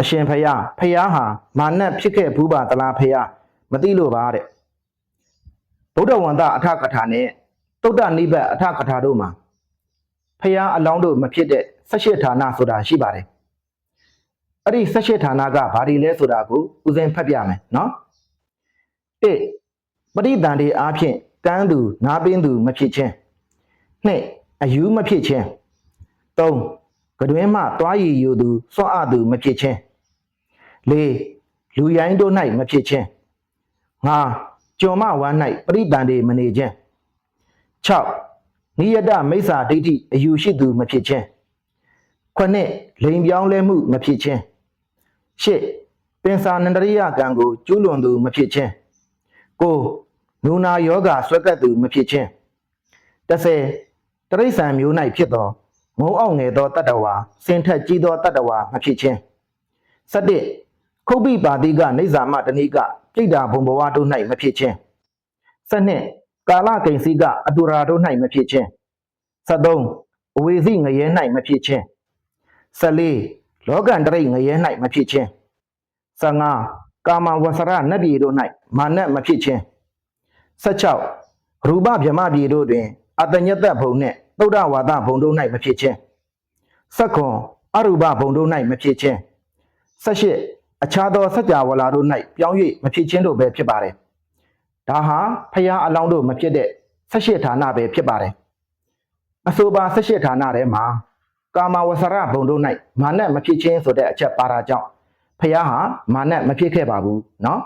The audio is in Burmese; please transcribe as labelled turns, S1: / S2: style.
S1: အရှင်ဖယားဖယားဟာမာနတ်ဖြစ်ခဲ့ဘူးပါသလားဖယားမသိလို့ပါတဲ့ဗုဒ္ဓဝန္တအထကထာနဲ့တုတ်တနိဗ္ဗတ်အထကထာတို့မှာဖယားအလောင်းတို့မဖြစ်တဲ့၁၈ဌာနဆိုတာရှိပါတယ်အဲ့ဒီ၁၈ဌာနကဘာတွေလဲဆိုတာကိုဦးစင်ဖတ်ပြမယ်နော်၁ပရိသန္တိအားဖြင့်ကမ်းသူနားပင်းသူမဖြစ်ခြင်း၂အယူမဖြစ်ခြင်း၃ ကတွင်မှသွားရည်ယူသူစွန့်အပ်သူမဖြစ်ခြင်း၄လူရိုင်းတို့၌မဖြစ်ခြင်း၅ကြော်မဝမ်း၌ပရိသန္တိမနေခြင်း6နိယတမိစ္ဆာဒိဋ္ဌိအယူရှိသူမဖြစ်ခြင်း9လိန်ပြောင်းလဲမှုမဖြစ်ခြင်း10ပင်စာနန္တရိယကံကိုကျူးလွန်သူမဖြစ်ခြင်း9နူနာယောဂဆွဲကပ်သူမဖြစ်ခြင်း10တရိษံမျိုး၌ဖြစ်သော ငုံအောင်ငယ်သောတတ္တဝါစင်ထက်ကြီးသောတတ္တဝါမဖြစ်ခြင်း17ခုတ်ပိပါတိကနေဇာမတဏိကပြိတ္တာဘုံဘဝတို့၌မဖြစ်ခြင်း12ကာလကိဉ္စီကအတူရာတို့၌မဖြစ်ခြင်း73အဝေစီငရဲ၌မဖြစ်ခြင်း14လောကန္တရိငရဲ၌မဖြစ်ခြင်း15ကာမဝဆရနတ်ပြည်တို့၌မာနမဖြစ်ခြင်း16ရူပဗြဟ္မပြည်တို့တွင်အတညတ္တဘုံနှင့် သုဒ္ဓဝါဒဘုံတို့၌မဖြစ်ခြင်း19အရူပဘုံတို့၌မဖြစ်ခြင်း18အခြားသောစัจ java လာတို့၌ပြောင်း၍မဖြစ်ခြင်းတို့ပဲဖြစ်ပါတယ်ဒါဟာဖရာအလောင်းတို့မဖြစ်တဲ့18ဌာနပဲဖြစ်ပါတယ်အဆိုပါ18ဌာနထဲမှာကာမဝဆရဘုံတို့၌မာနမဖြစ်ခြင်းဆိုတဲ့အချက်ပါတာကြောင့်ဖရာဟာမာနမဖြစ်ခဲ့ပါဘူးเนาะ